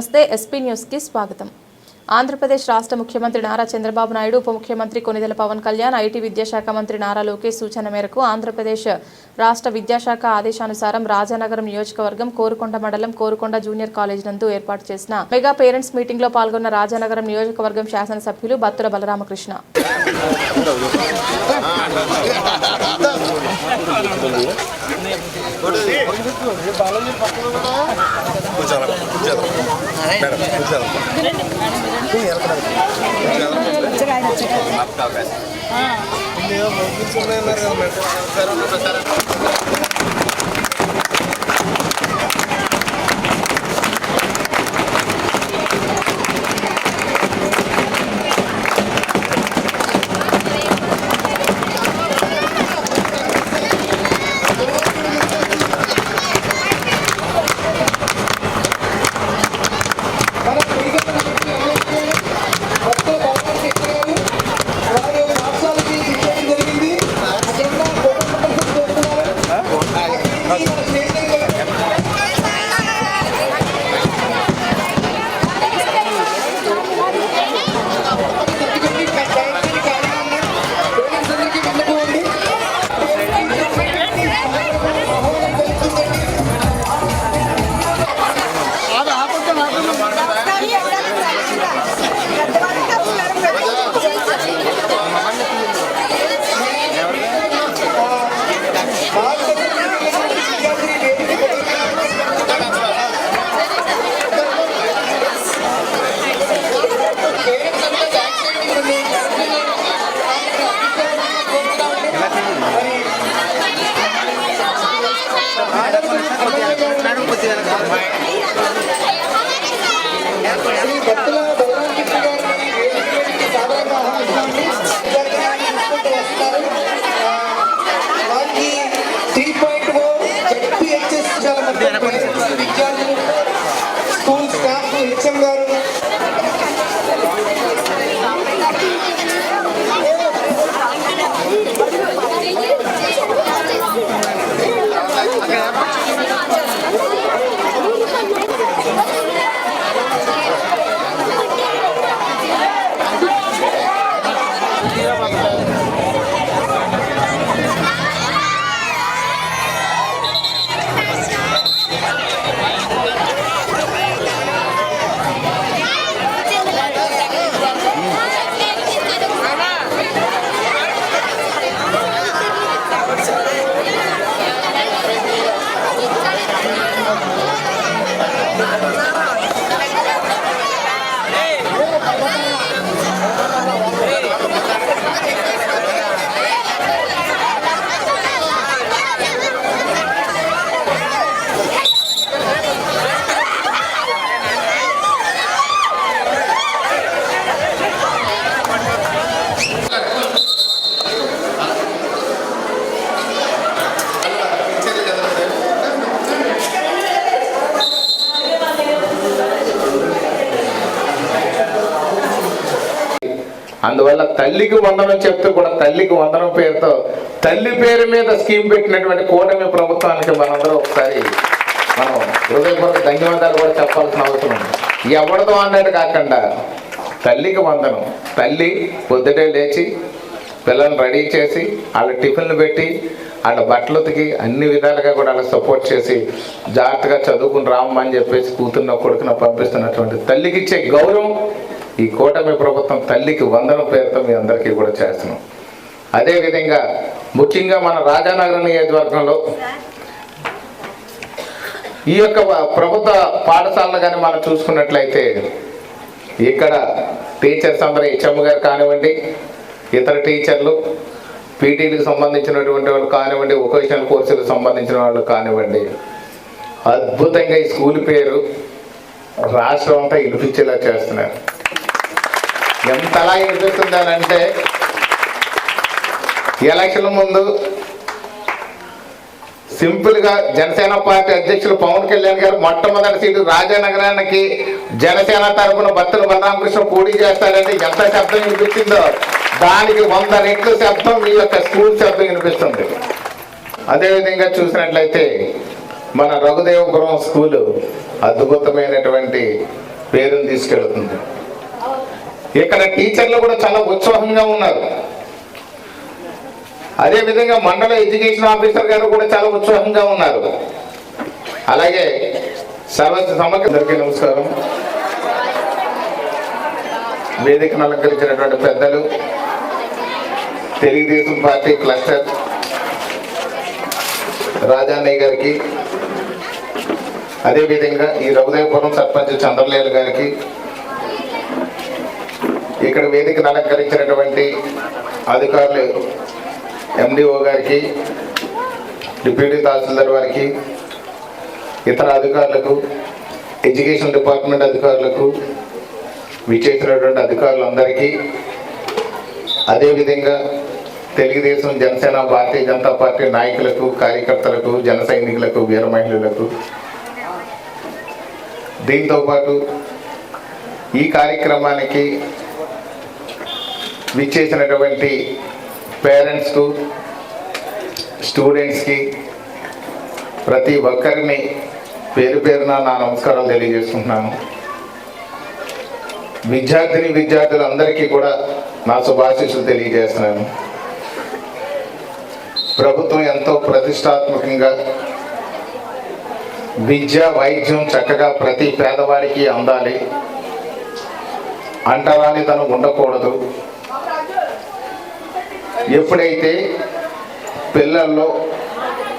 నమస్తే ఎస్పీ న్యూస్కి స్వాగతం. ఆంధ్రప్రదేశ్ రాష్ట్ర ముఖ్యమంత్రి నారా చంద్రబాబు నాయుడు ఉప ముఖ్యమంత్రి కొనిదెల పవన్ కళ్యాణ్ ఐటీ విద్యాశాఖ మంత్రి నారా లోకేష్ సూచన మేరకు ఆంధ్రప్రదేశ్ రాష్ట్ర విద్యాశాఖ ఆదేశానుసారం రాజానగరం నియోజకవర్గం కోరుకొండ మండలం కోరుకొండ జూనియర్ కాలేజ్ నందు ఏర్పాటు చేసిన మెగా పేరెంట్స్ మీటింగ్లో పాల్గొన్న రాజానగరం నియోజకవర్గం శాసనసభ్యులు బత్తుల బలరామకృష్ణ. కూర్చోాలి కూర్చోదాం ఆ, వారికి 3.0 ZPHS చాలా మంది పేరెంట్స్, విద్యార్థులు స్కూల్ స్టాఫ్ హెచ్ఎం గారు అందువల్ల తల్లికి వందనం చెప్తూ కూడా తల్లికి వందనం పేరుతో తల్లి పేరు మీద స్కీమ్ పెట్టినటువంటి కూటమి ప్రభుత్వానికి మనందరం ఒకసారి మనం హృదయపూర్వక ధన్యవాదాలు కూడా చెప్పాల్సిన అవసరం ఉంది. ఎవరితో అన్నట్టు కాకుండా తల్లికి వందనం. తల్లి పొద్దుటే లేచి పిల్లల్ని రెడీ చేసి వాళ్ళ టిఫిన్లు పెట్టి వాళ్ళ బట్టలు ఉతికి అన్ని విధాలుగా కూడా వాళ్ళకి సపోర్ట్ చేసి జాగ్రత్తగా చదువుకుని రామని చెప్పేసి కూతున్న కొడుకున పంపిస్తున్నటువంటి తల్లికి ఇచ్చే గౌరవం ఈ కూటమి ప్రభుత్వం తల్లికి వందనం పేరుతో మీ అందరికీ కూడా చేస్తున్నాం. అదేవిధంగా ముఖ్యంగా మన రాజానగరం నియోజకవర్గంలో ఈ యొక్క ప్రభుత్వ పాఠశాలలు కానీ మనం చూసుకున్నట్లయితే ఇక్కడ టీచర్స్ అందరూ హెచ్ఎం గారు కానివ్వండి ఇతర టీచర్లు పీటీలకు సంబంధించినటువంటి వాళ్ళు కానివ్వండి వొకేషనల్ కోర్సులకు సంబంధించిన వాళ్ళు కానివ్వండి అద్భుతంగా ఈ స్కూల్ పేరు రాష్ట్రం అంతా వినిపించేలా చేస్తున్నారు. ఎంతలా వినిపిస్తుంది అని అంటే ఎలక్షన్ ముందు సింపుల్గా జనసేన పార్టీ అధ్యక్షులు పవన్ కళ్యాణ్ గారు మొట్టమొదటి సీటు రాజానగరానికి జనసేన తరఫున భక్తులు బలరామకృష్ణ పోటీ చేస్తారంటే ఎంత శబ్దం వినిపిస్తుందో? దానికి వంద రెట్లు శబ్దం మీ యొక్క స్కూల్ శబ్దం వినిపిస్తుంది. అదేవిధంగా చూసినట్లయితే మన రఘుదేవపురం స్కూలు అద్భుతమైనటువంటి పేరును తీసుకెళ్తుంది. ఇక్కడ టీచర్లు కూడా చాలా ఉత్సాహంగా ఉన్నారు. అదే విధంగా మండల ఎడ్యుకేషన్ ఆఫీసర్ గారు కూడా చాలా ఉత్సాహంగా ఉన్నారు. అలాగే సర్వ సమగ్రందరికీ నమస్కారం. వేదికను అలంకరించినటువంటి పెద్దలు తెలుగుదేశం పార్టీ క్లస్టర్ రాజాన్నయ్య గారికి అదేవిధంగా ఈ రఘుదేవపురం సర్పంచ్ చంద్రలేలు గారికి ఇక్కడ వేదికను అలంకరించినటువంటి అధికారులు ఎండిఓ గారికి డిప్యూటీ తహసీల్దార్ వారికి ఇతర అధికారులకు ఎడ్యుకేషన్ డిపార్ట్మెంట్ అధికారులకు విచ్చేసినటువంటి అధికారులందరికీ అదేవిధంగా తెలుగుదేశం జనసేన భారతీయ జనతా పార్టీ నాయకులకు కార్యకర్తలకు జన సైనికులకు వీర మహిళలకు దీంతో పాటు ఈ కార్యక్రమానికి విచ్చేసినటువంటి పేరెంట్స్కు స్టూడెంట్స్కి ప్రతి ఒక్కరిని పేరు పేరున నా నమస్కారాలు తెలియజేసుకుంటున్నాను. విద్యార్థిని విద్యార్థులందరికీ కూడా నా శుభాశీస్సులు తెలియజేస్తున్నాను. ప్రభుత్వం ఎంతో ప్రతిష్టాత్మకంగా విద్య వైద్యం చక్కగా ప్రతి పేదవాడికి అందాలి. అంటరానితనం ఉండకూడదు. ఎప్పుడైతే పిల్లల్లో